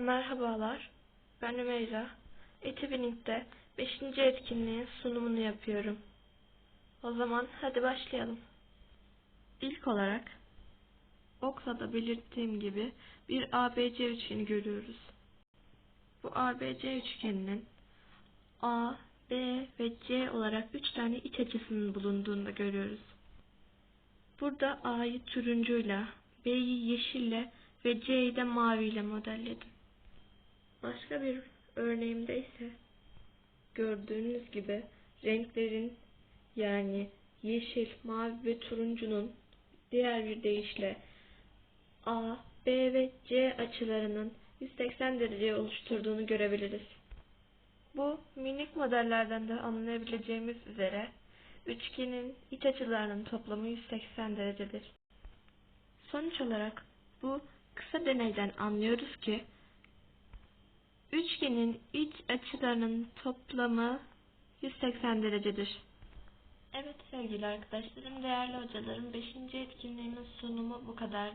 Merhabalar, ben Ümeyra. Etibinik'te 5. etkinliğin sunumunu yapıyorum. O zaman hadi başlayalım. İlk olarak, Oksa'da belirttiğim gibi bir ABC üçgeni görüyoruz. Bu ABC üçgeninin A, B ve C olarak 3 tane iç açısının bulunduğunu da görüyoruz. Burada A'yı turuncuyla, B'yi yeşille ve C'yi de maviyle modelledim. Başka bir örneğimde ise gördüğünüz gibi renklerin yani yeşil, mavi ve turuncunun diğer bir deyişle A, B ve C açılarının 180 derece oluşturduğunu görebiliriz. Bu minik modellerden de anlayabileceğimiz üzere üçgenin iç açılarının toplamı 180 derecedir. Sonuç olarak bu kısa deneyden anlıyoruz ki üçgenin iç açılarının toplamı 180 derecedir. Evet sevgili arkadaşlarım, değerli hocalarım 5. etkinliğimin sunumu bu kadar.